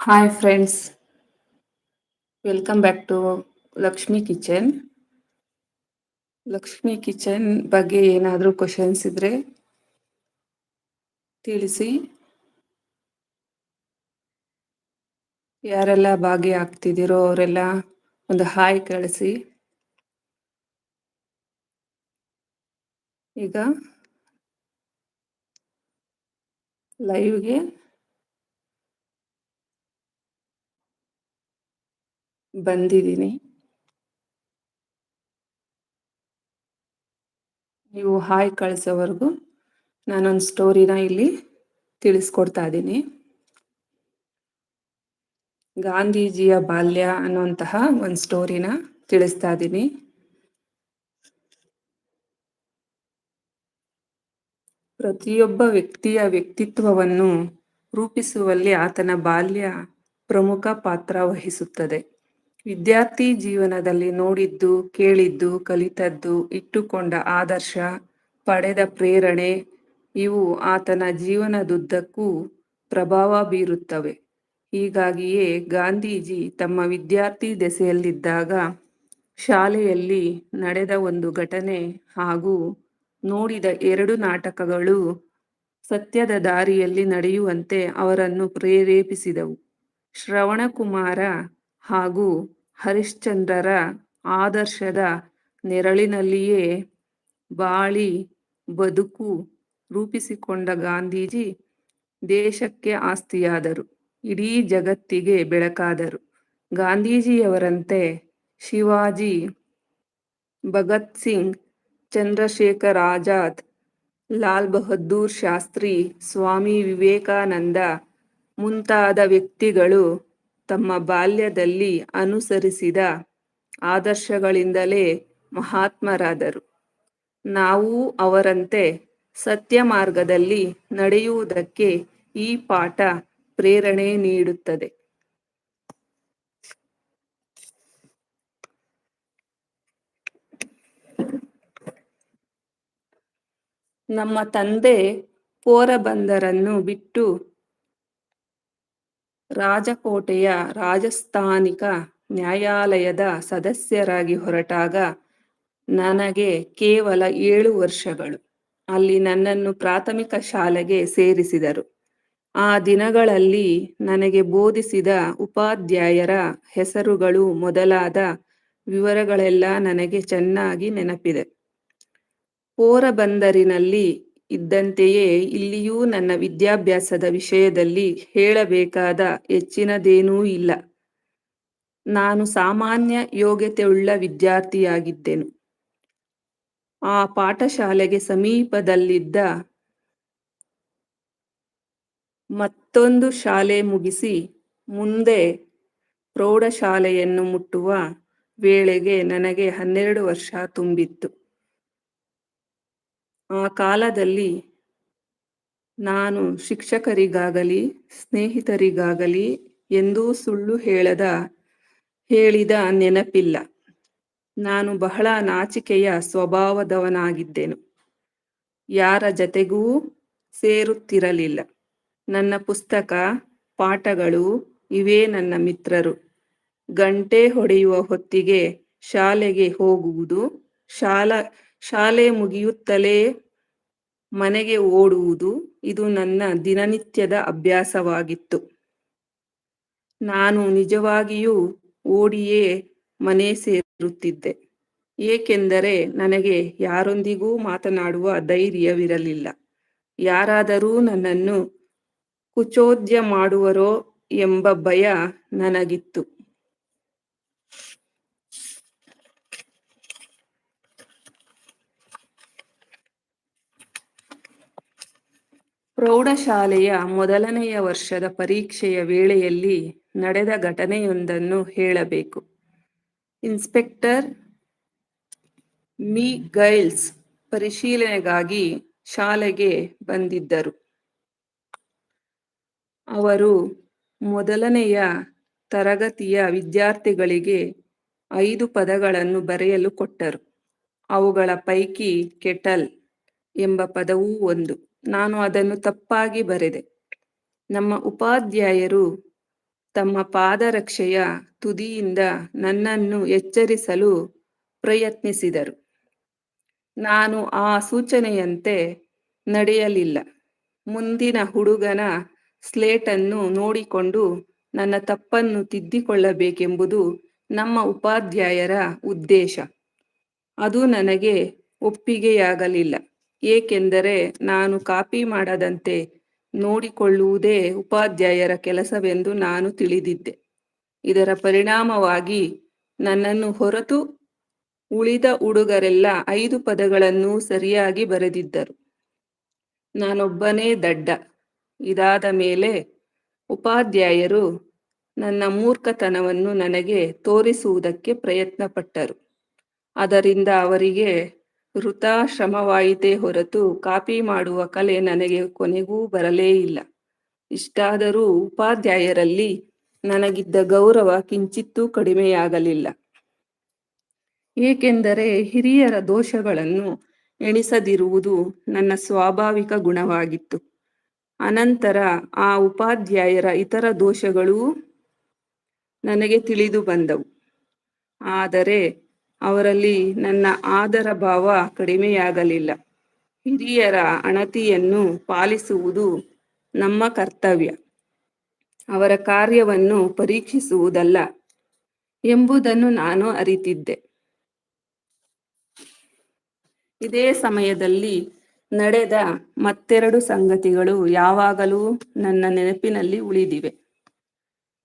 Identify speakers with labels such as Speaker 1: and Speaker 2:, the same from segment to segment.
Speaker 1: Hi friends welcome back to Lakshmi kitchen Lakshmi kitchen ಬಗ್ಗೆ ಏನಾದರೂ questions ಇದ್ರೆ ತಿಳಿಸಿ. ಯಾರೆಲ್ಲ ಭಾಗಿಯಾಗ್ತಿದ್ದೀರೋ ಅವರೆಲ್ಲ ಒಂದು ಹಾಯ್ ಕಳಿಸಿ. ಈಗ ಲೈವ್ಗೆ ಬಂದಿದ್ದೀನಿ. ನೀವು ಹಾಯ್ ಕಳಿಸೋವರೆಗೂ ನಾನೊಂದು ಸ್ಟೋರಿನ ಇಲ್ಲಿ ತಿಳಿಸ್ಕೊಡ್ತಾ ಇದ್ದೀನಿ. ಗಾಂಧೀಜಿಯ ಬಾಲ್ಯ ಅನ್ನುವಂತಹ ಒಂದು ಸ್ಟೋರಿನ ತಿಳಿಸ್ತಾ ಇದ್ದೀನಿ. ಪ್ರತಿಯೊಬ್ಬ ವ್ಯಕ್ತಿಯ ವ್ಯಕ್ತಿತ್ವವನ್ನು ರೂಪಿಸುವಲ್ಲಿ ಆತನ ಬಾಲ್ಯ ಪ್ರಮುಖ ಪಾತ್ರ ವಹಿಸುತ್ತದೆ. ವಿದ್ಯಾರ್ಥಿ ಜೀವನದಲ್ಲಿ ನೋಡಿದ್ದು, ಕೇಳಿದ್ದು, ಕಲಿತದ್ದು, ಇಟ್ಟುಕೊಂಡ ಆದರ್ಶ, ಪಡೆದ ಪ್ರೇರಣೆ, ಇವು ಆತನ ಜೀವನದುದ್ದಕ್ಕೂ ಪ್ರಭಾವ ಬೀರುತ್ತವೆ. ಹೀಗಾಗಿಯೇ ಗಾಂಧೀಜಿ ತಮ್ಮ ವಿದ್ಯಾರ್ಥಿ ದೆಸೆಯಲ್ಲಿದ್ದಾಗ ಶಾಲೆಯಲ್ಲಿ ನಡೆದ ಒಂದು ಘಟನೆ ಹಾಗೂ ನೋಡಿದ ಎರಡು ನಾಟಕಗಳು ಸತ್ಯದ ದಾರಿಯಲ್ಲಿ ನಡೆಯುವಂತೆ ಅವರನ್ನು ಪ್ರೇರೇಪಿಸಿದವು. ಶ್ರವಣಕುಮಾರ ಹಾಗೂ ಹರಿಶ್ಚಂದ್ರರ ಆದರ್ಶದ ನೆರಳಿನಲ್ಲಿಯೇ ಬಾಳಿ ಬದುಕು ರೂಪಿಸಿಕೊಂಡ ಗಾಂಧೀಜಿ ದೇಶಕ್ಕೆ ಆಸ್ತಿಯಾದರು, ಇಡೀ ಜಗತ್ತಿಗೆ ಬೆಳಕಾದರು. ಗಾಂಧೀಜಿಯವರಂತೆ ಶಿವಾಜಿ ಭಗತ್ ಸಿಂಗ್, ಚಂದ್ರಶೇಖರ್ ಆಜಾದ್, ಲಾಲ್ ಬಹದ್ದೂರ್ ಶಾಸ್ತ್ರಿ, ಸ್ವಾಮಿ ವಿವೇಕಾನಂದ ಮುಂತಾದ ವ್ಯಕ್ತಿಗಳು ತಮ್ಮ ಬಾಲ್ಯದಲ್ಲಿ ಅನುಸರಿಸಿದ ಆದರ್ಶಗಳಿಂದಲೇ ಮಹಾತ್ಮರಾದರು. ನಾವು ಅವರಂತೆ ಸತ್ಯ ಮಾರ್ಗದಲ್ಲಿ ನಡೆಯುವುದಕ್ಕೆ ಈ ಪಾಠ ಪ್ರೇರಣೆ ನೀಡುತ್ತದೆ. ನಮ್ಮ ತಂದೆ ಪೋರಬಂದರನ್ನು ಬಿಟ್ಟು ರಾಜಕೋಟೆಯ ರಾಜಸ್ಥಾನಿಕ ನ್ಯಾಯಾಲಯದ ಸದಸ್ಯರಾಗಿ ಹೊರಟಾಗ ನನಗೆ ಕೇವಲ ಏಳು ವರ್ಷಗಳು. ಅಲ್ಲಿ ನನ್ನನ್ನು ಪ್ರಾಥಮಿಕ ಶಾಲೆಗೆ ಸೇರಿಸಿದರು. ಆ ದಿನಗಳಲ್ಲಿ ನನಗೆ ಬೋಧಿಸಿದ ಉಪಾಧ್ಯಾಯರ ಹೆಸರುಗಳು ಮೊದಲಾದ ವಿವರಗಳೆಲ್ಲ ನನಗೆ ಚೆನ್ನಾಗಿ ನೆನಪಿದೆ. ಪೋರಬಂದರಿನಲ್ಲಿ ಇದ್ದಂತೆಯೇ ಇಲ್ಲಿಯೂ ನನ್ನ ವಿದ್ಯಾಭ್ಯಾಸದ ವಿಷಯದಲ್ಲಿ ಹೇಳಬೇಕಾದ ಹೆಚ್ಚಿನದೇನೂ ಇಲ್ಲ. ನಾನು ಸಾಮಾನ್ಯ ಯೋಗ್ಯತೆಯುಳ್ಳ ವಿದ್ಯಾರ್ಥಿಯಾಗಿದ್ದೆನು. ಆ ಪಾಠಶಾಲೆಗೆ ಸಮೀಪದಲ್ಲಿದ್ದ ಮತ್ತೊಂದು ಶಾಲೆ ಮುಗಿಸಿ ಮುಂದೆ ಪ್ರೌಢಶಾಲೆಯನ್ನು ಮುಟ್ಟುವ ವೇಳೆಗೆ ನನಗೆ ಹನ್ನೆರಡು ವರ್ಷ ತುಂಬಿತ್ತು. ಆ ಕಾಲದಲ್ಲಿ ನಾನು ಶಿಕ್ಷಕರಿಗಾಗಲಿ, ಸ್ನೇಹಿತರಿಗಾಗಲಿ ಎಂದೂ ಸುಳ್ಳು ಹೇಳದ, ಹೇಳಿದ ನೆನಪಿಲ್ಲ. ನಾನು ಬಹಳ ನಾಚಿಕೆಯ ಸ್ವಭಾವದವನಾಗಿದ್ದೆನು. ಯಾರ ಜತೆಗೂ ಸೇರುತ್ತಿರಲಿಲ್ಲ. ನನ್ನ ಪುಸ್ತಕ, ಪಾಠಗಳು ಇವೇ ನನ್ನ ಮಿತ್ರರು. ಗಂಟೆ ಹೊಡೆಯುವ ಹೊತ್ತಿಗೆ ಶಾಲೆಗೆ ಹೋಗುವುದು, ಶಾಲಾ ಶಾಲೆ ಮುಗಿಯುತ್ತಲೇ ಮನೆಗೆ ಓಡುವುದು ಇದು ನನ್ನ ದಿನನಿತ್ಯದ ಅಭ್ಯಾಸವಾಗಿತ್ತು. ನಾನು ನಿಜವಾಗಿಯೂ ಓಡಿಯೇ ಮನೆ ಸೇರುತ್ತಿದ್ದೆ. ಏಕೆಂದರೆ ನನಗೆ ಯಾರೊಂದಿಗೂ ಮಾತನಾಡುವ ಧೈರ್ಯವಿರಲಿಲ್ಲ. ಯಾರಾದರೂ ನನ್ನನ್ನು ಕುಚೋದ್ಯ ಮಾಡುವರೋ ಎಂಬ ಭಯ ನನಗಿತ್ತು. ಪ್ರೌಢಶಾಲೆಯ ಮೊದಲನೆಯ ವರ್ಷದ ಪರೀಕ್ಷೆಯ ವೇಳೆಯಲ್ಲಿ ನಡೆದ ಘಟನೆಯೊಂದನ್ನು ಹೇಳಬೇಕು. ಇನ್ಸ್ಪೆಕ್ಟರ್ ಮಿ. ಗೈಲ್ಸ್ ಪರಿಶೀಲನೆಗಾಗಿ ಶಾಲೆಗೆ ಬಂದಿದ್ದರು. ಅವರು ಮೊದಲನೆಯ ತರಗತಿಯ ವಿದ್ಯಾರ್ಥಿಗಳಿಗೆ ಐದು ಪದಗಳನ್ನು ಬರೆಯಲು ಕೊಟ್ಟರು. ಅವುಗಳ ಪೈಕಿ ಕೆಟಲ್ ಎಂಬ ಪದವೂ ಒಂದು. ನಾನು ಅದನ್ನು ತಪ್ಪಾಗಿ ಬರೆದೆ. ನಮ್ಮ ಉಪಾಧ್ಯಾಯರು ತಮ್ಮ ಪಾದರಕ್ಷೆಯ ತುದಿಯಿಂದ ನನ್ನನ್ನು ಎಚ್ಚರಿಸಲು ಪ್ರಯತ್ನಿಸಿದರು. ನಾನು ಆ ಸೂಚನೆಯಂತೆ ನಡೆಯಲಿಲ್ಲ. ಮುಂದಿನ ಹುಡುಗನ ಸ್ಲೇಟನ್ನು ನೋಡಿಕೊಂಡು ನನ್ನ ತಪ್ಪನ್ನು ತಿದ್ದಿಕೊಳ್ಳಬೇಕೆಂಬುದು ನಮ್ಮ ಉಪಾಧ್ಯಾಯರ ಉದ್ದೇಶ. ಅದು ನನಗೆ ಒಪ್ಪಿಗೆಯಾಗಲಿಲ್ಲ. ಏಕೆಂದರೆ ನಾನು ಕಾಪಿ ಮಾಡದಂತೆ ನೋಡಿಕೊಳ್ಳುವುದೇ ಉಪಾಧ್ಯಾಯರ ಕೆಲಸವೆಂದು ನಾನು ತಿಳಿದಿದ್ದೆ. ಇದರ ಪರಿಣಾಮವಾಗಿ ನನ್ನನ್ನು ಹೊರತು ಉಳಿದ ಹುಡುಗರೆಲ್ಲ ಐದು ಪದಗಳನ್ನು ಸರಿಯಾಗಿ ಬರೆದಿದ್ದರು. ನಾನೊಬ್ಬನೇ ದಡ್ಡ. ಇದಾದ ಮೇಲೆ ಉಪಾಧ್ಯಾಯರು ನನ್ನ ಮೂರ್ಖತನವನ್ನು ನನಗೆ ತೋರಿಸುವುದಕ್ಕೆ ಪ್ರಯತ್ನಪಟ್ಟರು. ಅದರಿಂದ ಅವರಿಗೆ ವೃಥಾ ಶ್ರಮವಾಯಿತೇ ಹೊರತು ಕಾಪಿ ಮಾಡುವ ಕಲೆ ನನಗೆ ಕೊನೆಗೂ ಬರಲೇ ಇಲ್ಲ. ಇಷ್ಟಾದರೂ ಉಪಾಧ್ಯಾಯರಲ್ಲಿ ನನಗಿದ್ದ ಗೌರವ ಕಿಂಚಿತ್ತೂ ಕಡಿಮೆಯಾಗಲಿಲ್ಲ. ಏಕೆಂದರೆ ಹಿರಿಯರ ದೋಷಗಳನ್ನು ಎಣಿಸದಿರುವುದು ನನ್ನ ಸ್ವಾಭಾವಿಕ ಗುಣವಾಗಿತ್ತು. ಅನಂತರ ಆ ಉಪಾಧ್ಯಾಯರ ಇತರ ದೋಷಗಳೂ ನನಗೆ ತಿಳಿದು ಬಂದವು. ಆದರೆ ಅವರಲ್ಲಿ ನನ್ನ ಆದರ ಭಾವ ಕಡಿಮೆಯಾಗಲಿಲ್ಲ. ಹಿರಿಯರ ಅಣತಿಯನ್ನು ಪಾಲಿಸುವುದು ನಮ್ಮ ಕರ್ತವ್ಯ. ಅವರ ಕಾರ್ಯವನ್ನು ಪರೀಕ್ಷಿಸುವುದಲ್ಲ ಎಂಬುದನ್ನು ನಾನು ಅರಿತಿದ್ದೆ. ಇದೇ ಸಮಯದಲ್ಲಿ ನಡೆದ ಮತ್ತೆರಡು ಸಂಗತಿಗಳು ಯಾವಾಗಲೂ ನನ್ನ ನೆನಪಿನಲ್ಲಿ ಉಳಿದಿವೆ.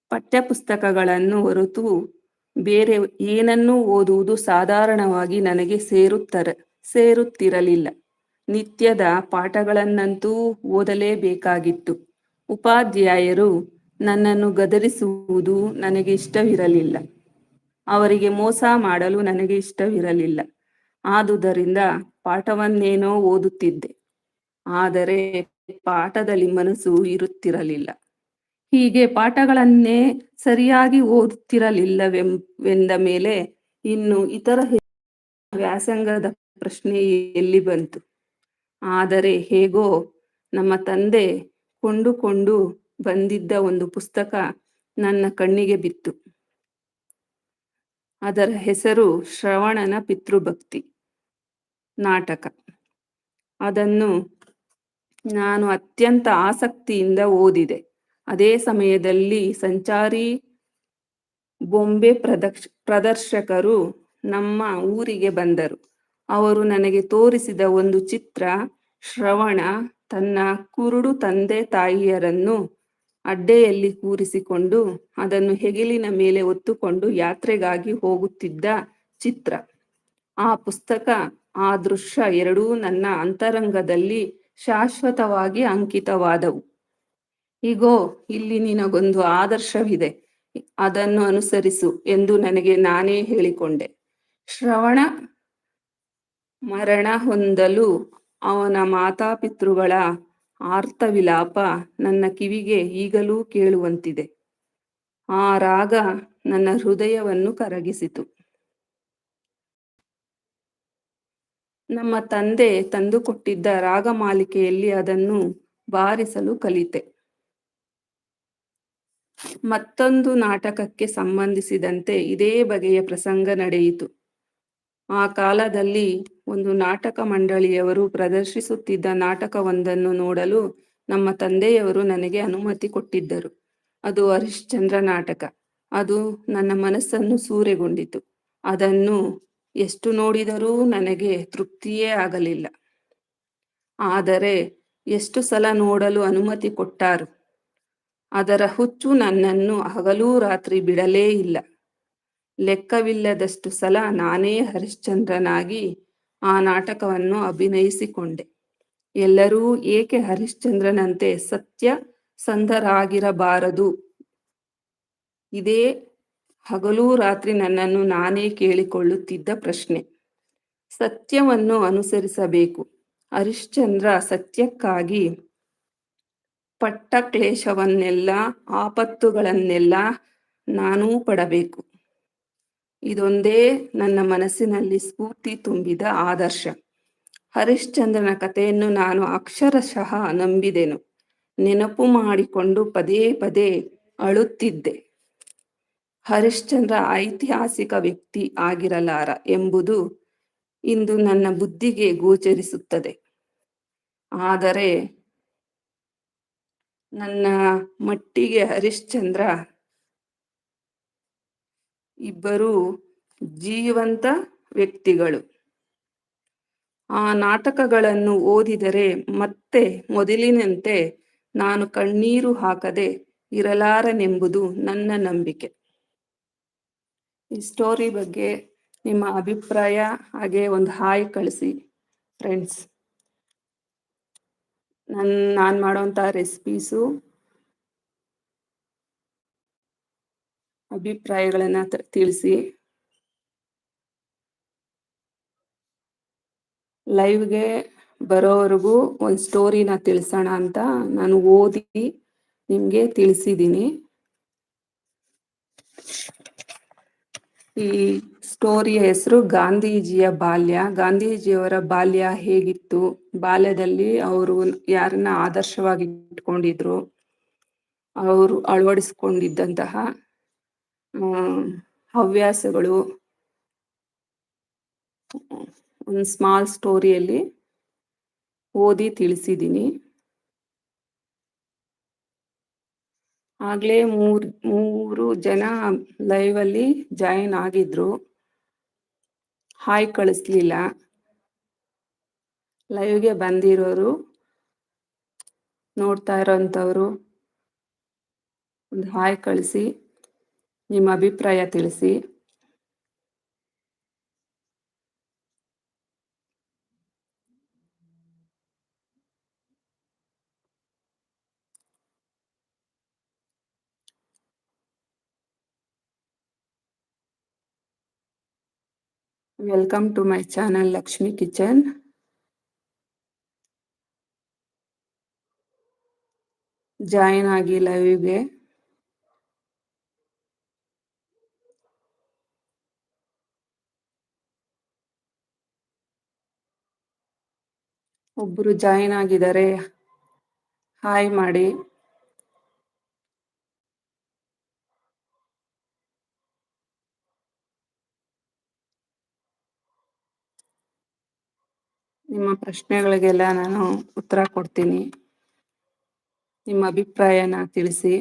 Speaker 1: ಪಠ್ಯಪುಸ್ತಕಗಳನ್ನು ಹೊರತು ಬೇರೆ ಏನನ್ನೂ ಓದುವುದು ಸಾಧಾರಣವಾಗಿ ನನಗೆ ಸೇರುತ್ತರ, ಸೇರುತ್ತಿರಲಿಲ್ಲ. ನಿತ್ಯದ ಪಾಠಗಳನ್ನಂತೂ ಓದಲೇಬೇಕಾಗಿತ್ತು. ಉಪಾಧ್ಯಾಯರು ನನ್ನನ್ನು ಗದರಿಸುವುದು ನನಗೆ ಇಷ್ಟವಿರಲಿಲ್ಲ. ಅವರಿಗೆ ಮೋಸ ಮಾಡಲು ನನಗೆ ಇಷ್ಟವಿರಲಿಲ್ಲ. ಆದುದರಿಂದ ಪಾಠವನ್ನೇನೋ ಓದುತ್ತಿದ್ದೆ. ಆದರೆ ಪಾಠದಲ್ಲಿ ಮನಸ್ಸು ಇರುತ್ತಿರಲಿಲ್ಲ. ಹೀಗೆ ಪಾಠಗಳನ್ನೇ ಸರಿಯಾಗಿ ಓದುತ್ತಿರಲಿಲ್ಲವೆಂದ ಮೇಲೆ ಇನ್ನು ಇತರ ವ್ಯಾಸಂಗದ ಪ್ರಶ್ನೆ ಎಲ್ಲಿ ಬಂತು? ಆದರೆ ಹೇಗೋ ನಮ್ಮ ತಂದೆ ಕೊಂಡುಕೊಂಡು ಬಂದಿದ್ದ ಒಂದು ಪುಸ್ತಕ ನನ್ನ ಕಣ್ಣಿಗೆ ಬಿತ್ತು. ಅದರ ಹೆಸರು ಶ್ರವಣನ ಪಿತೃಭಕ್ತಿ ನಾಟಕ. ಅದನ್ನು ನಾನು ಅತ್ಯಂತ ಆಸಕ್ತಿಯಿಂದ ಓದಿದೆ. ಅದೇ ಸಮಯದಲ್ಲಿ ಸಂಚಾರಿ ಬೊಂಬೆ ಪ್ರದಕ್ಷ, ಪ್ರದರ್ಶಕರು ನಮ್ಮ ಊರಿಗೆ ಬಂದರು. ಅವರು ನನಗೆ ತೋರಿಸಿದ ಒಂದು ಚಿತ್ರ, ಶ್ರವಣ ತನ್ನ ಕುರುಡು ತಂದೆ ತಾಯಿಯರನ್ನು ಅಡ್ಡೆಯಲ್ಲಿ ಕೂರಿಸಿಕೊಂಡು ಅದನ್ನು ಹೆಗಲಿನ ಮೇಲೆ ಒತ್ತುಕೊಂಡು ಯಾತ್ರೆಗಾಗಿ ಹೋಗುತ್ತಿದ್ದ ಚಿತ್ರ. ಆ ಪುಸ್ತಕ ಆ ದೃಶ್ಯ ಎರಡೂ ನನ್ನ ಅಂತರಂಗದಲ್ಲಿ ಶಾಶ್ವತವಾಗಿ ಅಂಕಿತವಾದವು. ಈಗೋ ಇಲ್ಲಿ ನಿನಗೊಂದು ಆದರ್ಶವಿದೆ. ಅದನ್ನು ಅನುಸರಿಸು ಎಂದು ನನಗೆ ನಾನೇ ಹೇಳಿಕೊಂಡೆ. ಶ್ರವಣ ಮರಣ ಹೊಂದಲು ಅವನ ಮಾತಾಪಿತೃಗಳ ಆರ್ತವಿಲಾಪ ನನ್ನ ಕಿವಿಗೆ ಈಗಲೂ ಕೇಳುವಂತಿದೆ. ಆ ರಾಗ ನನ್ನ ಹೃದಯವನ್ನು ಕರಗಿಸಿತು. ನಮ್ಮ ತಂದೆ ತಂದುಕೊಟ್ಟಿದ್ದ ರಾಗಮಾಲಿಕೆಯಲ್ಲಿ ಅದನ್ನು ಬಾರಿಸಲು ಕಲಿತೆ. ಮತ್ತೊಂದು ನಾಟಕಕ್ಕೆ ಸಂಬಂಧಿಸಿದಂತೆ ಇದೇ ಬಗೆಯ ಪ್ರಸಂಗ ನಡೆಯಿತು. ಆ ಕಾಲದಲ್ಲಿ ಒಂದು ನಾಟಕ ಮಂಡಳಿಯವರು ಪ್ರದರ್ಶಿಸುತ್ತಿದ್ದ ನಾಟಕವೊಂದನ್ನು ನೋಡಲು ನಮ್ಮ ತಂದೆಯವರು ನನಗೆ ಅನುಮತಿ ಕೊಟ್ಟಿದ್ದರು. ಅದು ಹರಿಶ್ಚಂದ್ರ ನಾಟಕ. ಅದು ನನ್ನ ಮನಸ್ಸನ್ನು ಸೂರೆಗೊಂಡಿತು. ಅದನ್ನು ಎಷ್ಟು ನೋಡಿದರೂ ನನಗೆ ತೃಪ್ತಿಯೇ ಆಗಲಿಲ್ಲ. ಆದರೆ ಎಷ್ಟು ಸಲ ನೋಡಲು ಅನುಮತಿ ಕೊಟ್ಟಾರು? ಅದರ ಹುಚ್ಚು ನನ್ನನ್ನು ಹಗಲೂ ರಾತ್ರಿ ಬಿಡಲೇ ಇಲ್ಲ. ಲೆಕ್ಕವಿಲ್ಲದಷ್ಟು ಸಲ ನಾನೇ ಹರಿಶ್ಚಂದ್ರನಾಗಿ ಆ ನಾಟಕವನ್ನು ಅಭಿನಯಿಸಿಕೊಂಡೆ. ಎಲ್ಲರೂ ಏಕೆ ಹರಿಶ್ಚಂದ್ರನಂತೆ ಸತ್ಯ ಸಂಧರಾಗಿರಬಾರದು? ಇದೇ ಹಗಲೂ ರಾತ್ರಿ ನನ್ನನ್ನು ನಾನೇ ಕೇಳಿಕೊಳ್ಳುತ್ತಿದ್ದ ಪ್ರಶ್ನೆ. ಸತ್ಯವನ್ನು ಅನುಸರಿಸಬೇಕು. ಹರಿಶ್ಚಂದ್ರ ಸತ್ಯಕ್ಕಾಗಿ ಪಟ್ಟ ಕ್ಲೇಶವನ್ನೆಲ್ಲ, ಆಪತ್ತುಗಳನ್ನೆಲ್ಲ ನಾನೂ ಪಡಬೇಕು. ಇದೊಂದೇ ನನ್ನ ಮನಸ್ಸಿನಲ್ಲಿ ಸ್ಫೂರ್ತಿ ತುಂಬಿದ ಆದರ್ಶ. ಹರಿಶ್ಚಂದ್ರನ ಕಥೆಯನ್ನು ನಾನು ಅಕ್ಷರಶಃ ನಂಬಿದೆನು. ನೆನಪು ಮಾಡಿಕೊಂಡು ಪದೇ ಪದೇ ಅಳುತ್ತಿದ್ದೆ. ಹರಿಶ್ಚಂದ್ರ ಐತಿಹಾಸಿಕ ವ್ಯಕ್ತಿ ಆಗಿರಲಾರ ಎಂಬುದು ಇಂದು ನನ್ನ ಬುದ್ಧಿಗೆ ಗೋಚರಿಸುತ್ತದೆ. ಆದರೆ ನನ್ನ ಮಟ್ಟಿಗೆ ಹರಿಶ್ಚಂದ್ರ. ಇಬ್ಬರು ಜೀವಂತ ವ್ಯಕ್ತಿಗಳು. ಆ ನಾಟಕಗಳನ್ನು ಓದಿದರೆ ಮತ್ತೆ ಮೊದಲಿನಂತೆ ನಾನು ಕಣ್ಣೀರು ಹಾಕದೆ ಇರಲಾರನೆಂಬುದು ನನ್ನ ನಂಬಿಕೆ. ಈ ಸ್ಟೋರಿ ಬಗ್ಗೆ ನಿಮ್ಮ ಅಭಿಪ್ರಾಯ ಹಾಗೆ ಒಂದು ಹಾಯ್ ಕಳಿಸಿ ಫ್ರೆಂಡ್ಸ್ ನನ್, ನಾನು ಮಾಡೋಂಥ ರೆಸಿಪೀಸು ಅಭಿಪ್ರಾಯಗಳನ್ನ ತಿಳಿಸಿ. ಲೈವ್ಗೆ ಬರೋವರೆಗೂ ಒಂದು ಸ್ಟೋರಿನ ತಿಳಿಸೋಣ ಅಂತ ನಾನು ಓದಿ ನಿಮಗೆ ತಿಳಿಸಿದ್ದೀನಿ ಈ ಸ್ಟೋರಿಯ ಹೆಸರು ಗಾಂಧೀಜಿಯ ಬಾಲ್ಯ. ಗಾಂಧೀಜಿಯವರ ಬಾಲ್ಯ ಹೇಗಿತ್ತು? ಬಾಲ್ಯದಲ್ಲಿ ಅವರು ಯಾರನ್ನ ಆದರ್ಶವಾಗಿ ಇಟ್ಕೊಂಡಿದ್ರು ಅವರು ಅಳವಡಿಸ್ಕೊಂಡಿದ್ದಂತಹ ಹವ್ಯಾಸಗಳು, ಒಂದು ಸ್ಮಾಲ್ ಸ್ಟೋರಿಯಲ್ಲಿ ಓದಿ ತಿಳಿಸಿದ್ದೀನಿ ಆಗ್ಲೇ ಮೂರ್, ಮೂರು ಜನ ಲೈವ್ ಅಲ್ಲಿ ಜಾಯಿನ್ ಆಗಿದ್ರು. ಹಾಯ್ ಕಳಿಸ್ಲಿಲ್ಲ. ಲೈವ್ಗೆ ಬಂದಿರೋರು ನೋಡ್ತಾ ಇರೋಂಥವ್ರು ಒಂದು ಹಾಯ್ ಕಳಿಸಿ ನಿಮ್ಮ ಅಭಿಪ್ರಾಯ ತಿಳಿಸಿ. Welcome to my channel Lakshmi kitchen join ಆಗಿ ಲೈವ್ಗೆ ಒಬ್ರು ಜಾಯಿನ್ ಆಗಿದ್ದಾರೆ. ಹಾಯ್ ಮಾಡಿ. ನಿಮ್ಮ ಪ್ರಶ್ನೆಗಳಿಗೆಲ್ಲ ನಾನು ಉತ್ತರ ಕೊಡ್ತೀನಿ. ನಿಮ್ಮ ಅಭಿಪ್ರಾಯನ ತಿಳಿಸಿ.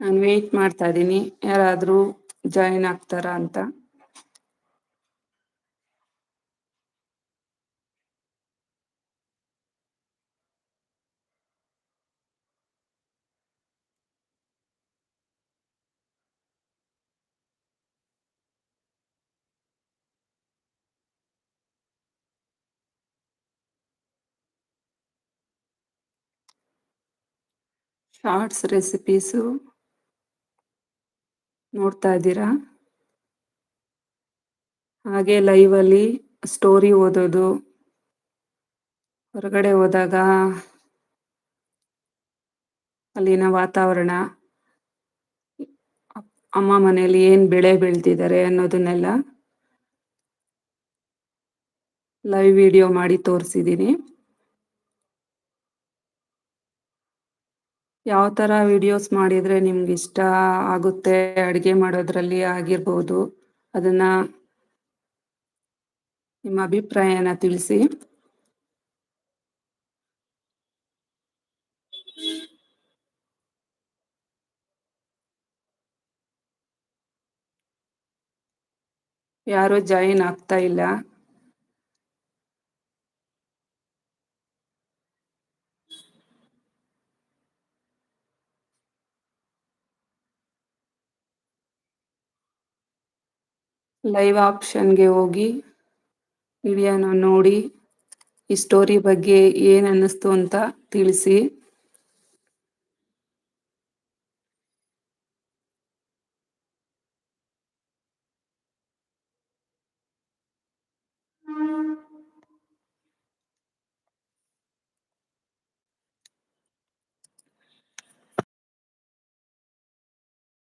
Speaker 1: ನಾನು ವೇಟ್ ಮಾಡ್ತಾ ಇದ್ದೀನಿ. ಯಾರಾದರೂ ಜಾಯಿನ್ ಆಗ್ತಾರಾ ಅಂತ. ಶಾರ್ಟ್ಸ್ ರೆಸಿಪೀಸು ನೋಡ್ತಾ ಇದ್ದೀರಾ? ಹಾಗೆ ಲೈವ್ ಅಲ್ಲಿ ಸ್ಟೋರಿ ಓದೋದು. ಹೊರಗಡೆ ಹೋದಾಗ ಅಲ್ಲಿನ ವಾತಾವರಣ, ಅಮ್ಮ ಮನೆಯಲ್ಲಿ ಏನ್ ಬೆಳೆ ಬೆಳ್ತಿದ್ದಾರೆ ಅನ್ನೋದನ್ನೆಲ್ಲ ಲೈವ್ ವಿಡಿಯೋ ಮಾಡಿ ತೋರಿಸಿದ್ದೀನಿ. ಯಾವ ತರ ವಿಡಿಯೋಸ್ ಮಾಡಿದ್ರೆ ನಿಮ್ಗೆ ಇಷ್ಟ ಆಗುತ್ತೆ, ಅಡಿಗೆ ಮಾಡೋದ್ರಲ್ಲಿ ಆಗಿರ್ಬೋದು, ಅದನ್ನ ನಿಮ್ಮ ಅಭಿಪ್ರಾಯನ ತಿಳಿಸಿ. ಯಾರು ಜಾಯಿನ್ ಆಗ್ತಾ ಇಲ್ಲ. ಲೈವ್ ಆಪ್ಷನ್ಗೆ ಹೋಗಿ ವಿಡಿಯೋನ ನೋಡಿ ಈ ಸ್ಟೋರಿ ಬಗ್ಗೆ ಏನ್ ಅನ್ನಿಸ್ತು ಅಂತ ತಿಳಿಸಿ.